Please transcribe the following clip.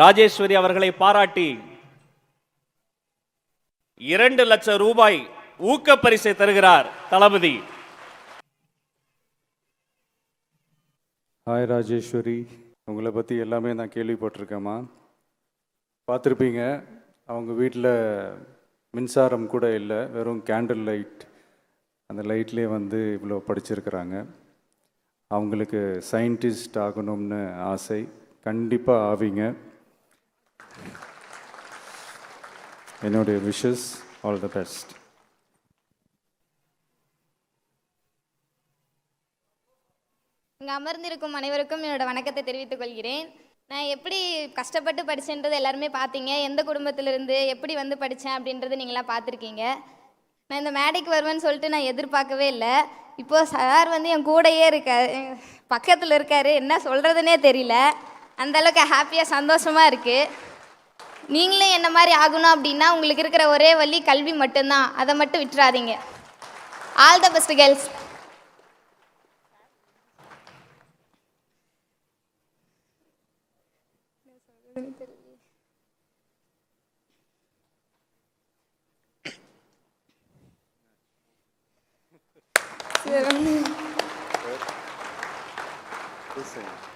ராஜேஸ்வரி அவர்களை பாராட்டி இரண்டு லட்சம் ரூபாய் ஊக்க பரிசை தருகிறார் தளபதி. ஹாய் ராஜேஸ்வரி. உங்களை பற்றி எல்லாமே நான் கேள்விப்பட்டிருக்கேம்மா. பார்த்துருப்பீங்க அவங்க வீட்டில் மின்சாரம் கூட இல்லை வெறும் கேண்டில் லைட் அந்த லைட்லேயே வந்து இவ்வளோ படிச்சிருக்கிறாங்க. அவங்களுக்கு சயின்டிஸ்ட் ஆகணும்னு ஆசை. கண்டிப்பாக ஆவீங்க. என்னுடைய விஷஸ் ஆல் த பெஸ்ட் இங்கே அமர்ந்திருக்கும் அனைவருக்கும் என்னோட வணக்கத்தை தெரிவித்துக் கொள்கிறேன். நான் எப்படி கஷ்டப்பட்டு படித்தேன்றது எல்லாருமே பார்த்தீங்க எந்த குடும்பத்திலிருந்து எப்படி வந்து படித்தேன் அப்படின்றது நீங்களாம் பார்த்துருக்கீங்க நான் இந்த மேடைக்கு வருவேன்னு சொல்லிட்டு நான் எதிர்பார்க்கவே இல்லை. இப்போது சார் வந்து என் கூடயே இருக்கார் பக்கத்தில் இருக்கார். என்ன சொல்கிறதுனே தெரியல. அந்தளவுக்கு ஹாப்பியாக சந்தோஷமாக இருக்குது நீங்களும் என்ன மாதிரி ஆகணும் அப்படின்னா உங்களுக்கு இருக்கிற ஒரே வழி கல்வி மட்டும்தான். அதை மட்டும் விட்டுறாதீங்க. All the best girls Listen.